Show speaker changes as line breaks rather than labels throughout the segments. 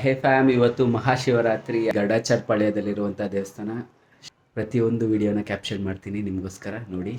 ಹೇ fam ಇವತ್ತು ಮಹಾಶಿವರಾತ್ರಿ ಗಡಚರ್ಪಾಳ್ಯದಲ್ಲಿರುವಂಥ ದೇವಸ್ಥಾನ. ಪ್ರತಿಯೊಂದು ವಿಡಿಯೋನ ಕ್ಯಾಪ್ಚರ್ ಮಾಡ್ತೀನಿ ನಿಮಗೋಸ್ಕರ ನೋಡಿ.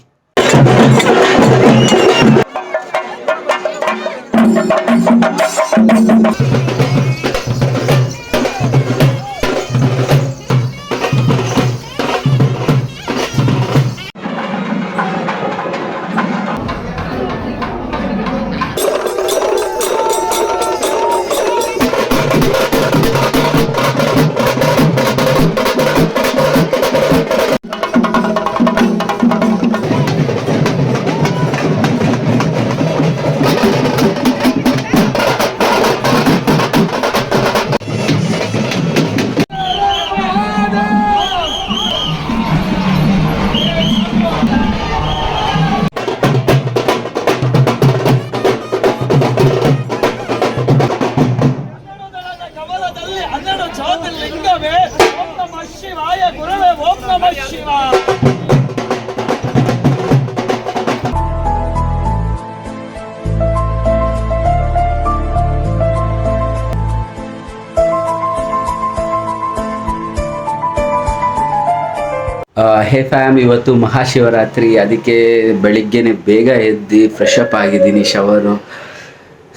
ಹೇ ಫ್ಯಾಮ್, ಇವತ್ತು ಮಹಾಶಿವರಾತ್ರಿ. ಅದಕ್ಕೆ ಬೆಳಿಗ್ಗೆನೆ ಬೇಗ ಎದ್ದು ಫ್ರೆಶ್ ಅಪ್ ಆಗಿದ್ದೀನಿ, ಶವರು.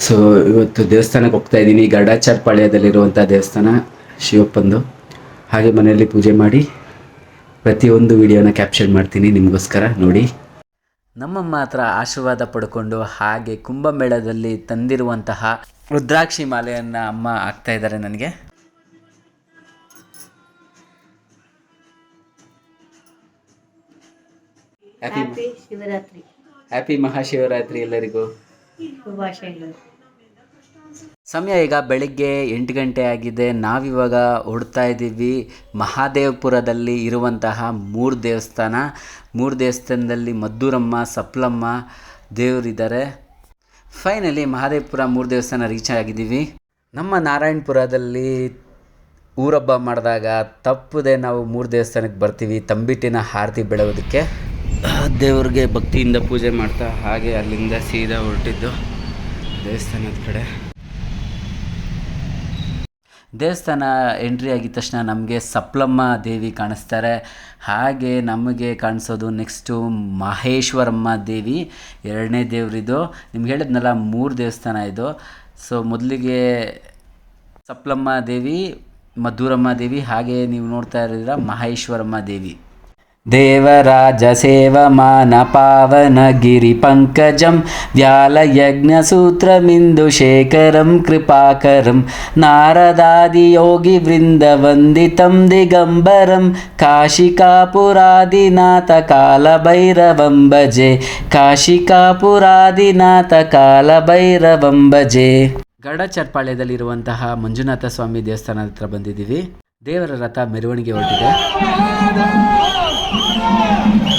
ಸೊ ಇವತ್ತು ದೇವಸ್ಥಾನಕ್ಕೆ ಹೋಗ್ತಾ ಇದ್ದೀನಿ. ಗಡಾಚಾರ್ ಪಾಳ್ಯದಲ್ಲಿರುವಂಥ ದೇವಸ್ಥಾನ, ಶಿವಪ್ಪಂದು. ಹಾಗೆ ಮನೆಯಲ್ಲಿ ಪೂಜೆ ಮಾಡಿ ಪ್ರತಿಯೊಂದು ವಿಡಿಯೋನ ಕ್ಯಾಪ್ಚರ್ ಮಾಡ್ತೀನಿ ನಿಮಗೋಸ್ಕರ, ನೋಡಿ. ನಮ್ಮ ಮಾತ್ರ ಆಶೀರ್ವಾದ ಪಡ್ಕೊಂಡು ಹಾಗೆ ಕುಂಭಮೇಳದಲ್ಲಿ ತಂದಿರುವಂತಹ ರುದ್ರಾಕ್ಷಿ ಮಾಲೆಯನ್ನು ಅಮ್ಮ ಹಾಕ್ತಾ ಇದ್ದಾರೆ ನನಗೆ. Happy happy
Shivaratri
happy Mahashivaratri ಎಲ್ಲರಿಗೂ.
ಶುಭಾಶಯಗಳು.
ಸಮಯ ಈಗ ಬೆಳಿಗ್ಗೆ ಎಂಟು ಗಂಟೆ ಆಗಿದೆ. ನಾವಿವಾಗ ಹೊಡ್ತಾ ಇದ್ದೀವಿ. ಮಹಾದೇವಪುರದಲ್ಲಿ ಇರುವಂತಹ ಮೂರು ದೇವಸ್ಥಾನ. ಮೂರು ದೇವಸ್ಥಾನದಲ್ಲಿ ಮದ್ದೂರಮ್ಮ ಸಪ್ಲಮ್ಮ ದೇವರಿದ್ದಾರೆ. ಫೈನಲಿ ಮಹಾದೇವಪುರ ಮೂರು ದೇವಸ್ಥಾನ ರೀಚ್ ಆಗಿದ್ದೀವಿ. ನಮ್ಮ ನಾರಾಯಣಪುರದಲ್ಲಿ ಊರಬ್ಬ ಮಾಡಿದಾಗ ತಪ್ಪದೆ ನಾವು ಮೂರು ದೇವಸ್ಥಾನಕ್ಕೆ ಬರ್ತೀವಿ. ತಂಬಿಟ್ಟಿನ ಆರತಿ ಬೆಳಗೋದಕ್ಕೆ ದೇವ್ರಿಗೆ ಭಕ್ತಿಯಿಂದ ಪೂಜೆ ಮಾಡ್ತಾ ಹಾಗೆ ಅಲ್ಲಿಂದ ಸೀದಾ ಹೊರಟಿದ್ದು ದೇವಸ್ಥಾನದ ಕಡೆ. ದೇವಸ್ಥಾನ ಎಂಟ್ರಿ ಆಗಿದ ತಕ್ಷಣ ನಮಗೆ ಸಪ್ಲಮ್ಮ ದೇವಿ ಕಾಣಿಸ್ತಾರೆ. ಹಾಗೆ ನಮಗೆ ಕಾಣಿಸೋದು ನೆಕ್ಸ್ಟು ಮಹೇಶ್ವರಮ್ಮ ದೇವಿ, ಎರಡನೇ ದೇವರಿದು. ನಿಮ್ಗೆ ಹೇಳಿದ್ನಲ್ಲ, ಮೂರು ದೇವಸ್ಥಾನ ಇದು. ಸೊ ಮೊದಲಿಗೆ ಸಪ್ಲಮ್ಮ ದೇವಿ ಮಧುರಮ್ಮ ದೇವಿ, ಹಾಗೆ ನೀವು ನೋಡ್ತಾ ಇರೋದ್ರ ಮಹೇಶ್ವರಮ್ಮ ದೇವಿ. ದೇವರಾಜ ಸೇವಮಾನ ಪಾವನ ಗಿರಿ ಪಂಕಜಂ ವ್ಯಾಲಯಜ್ಞಸೂತ್ರಮಿಂದು ಶೇಖರಂ, ಕೃಪಾಕರಂ ನಾರದಾದಿ ಯೋಗಿ ವೃಂದ ವಂದಿತಂ ದಿಗಂಬರಂ, ಕಾಶಿಕಾಪುರಾದಿನಾಥ ಕಾಲಭೈರವಂ ಭಜೆ ಕಾಶಿಕಾಪುರಾದಿನಾಥ ಕಾಲಭೈರವಂ ಭಜೆ ಗಡಚರ್ಪಾಳ್ಯದಲ್ಲಿರುವಂತಹ ಮಂಜುನಾಥ ಸ್ವಾಮಿ ದೇವಸ್ಥಾನದ ಹತ್ರ ಬಂದಿದ್ದೀವಿ. ದೇವರ ರಥ ಮೆರವಣಿಗೆ ಹೊರಟಿದೆ. Yeah.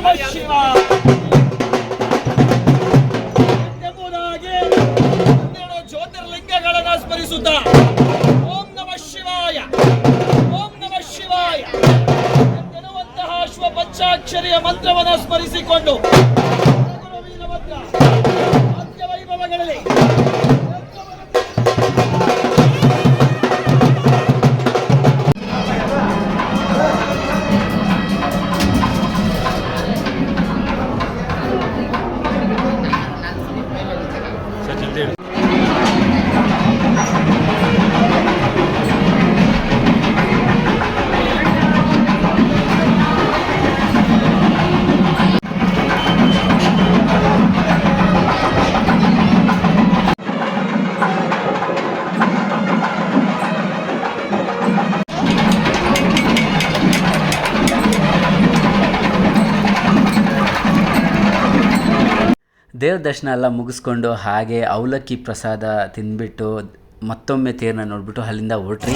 ನಮ ಶಿವ ಎಂಬುದಾಗಿ ಹನ್ನೆರಡು ಜ್ಯೋತಿರ್ಲಿಂಗಗಳನ್ನು ಸ್ಮರಿಸುತ್ತಾ. ಓಂ ನಮ ಶಿವಾಯ. ಓಂ ನಮ ಶಿವಾಯ. ಎಂದೆನ್ನುವಂತಹ ಶಿವ ಪಂಚಾಕ್ಷರಿಯ ಮಂತ್ರವನ್ನು ಸ್ಮರಿಸಿಕೊಂಡು. ಅತ್ಯವೈಭವಗಳಲ್ಲಿ ದೇವ್ರ ದರ್ಶನ ಎಲ್ಲ ಮುಗಿಸ್ಕೊಂಡು ಹಾಗೆ ಅವಲಕ್ಕಿ ಪ್ರಸಾದ ತಿಂದ್ಬಿಟ್ಟು ಮತ್ತೊಮ್ಮೆ ತೇರನ್ನ ನೋಡ್ಬಿಟ್ಟು ಅಲ್ಲಿಂದ ಹೊರಟ್ರಿ.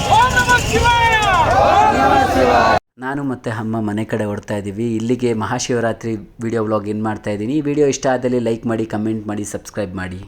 ನಾನು ಮತ್ತು ಅಮ್ಮ ಮನೆ ಕಡೆ ಹೊಡ್ತಾ ಇದ್ದೀವಿ ಇಲ್ಲಿಗೆ ಮಹಾಶಿವರಾತ್ರಿ ವಿಡಿಯೋ ವ್ಲಾಗ್ ಏನು ಮಾಡ್ತಾ ಇದ್ದೀನಿ ಈ ವಿಡಿಯೋ ಇಷ್ಟ ಆದಲ್ಲಿ ಲೈಕ್ ಮಾಡಿ ಕಮೆಂಟ್ ಮಾಡಿ ಸಬ್ಸ್ಕ್ರೈಬ್ ಮಾಡಿ.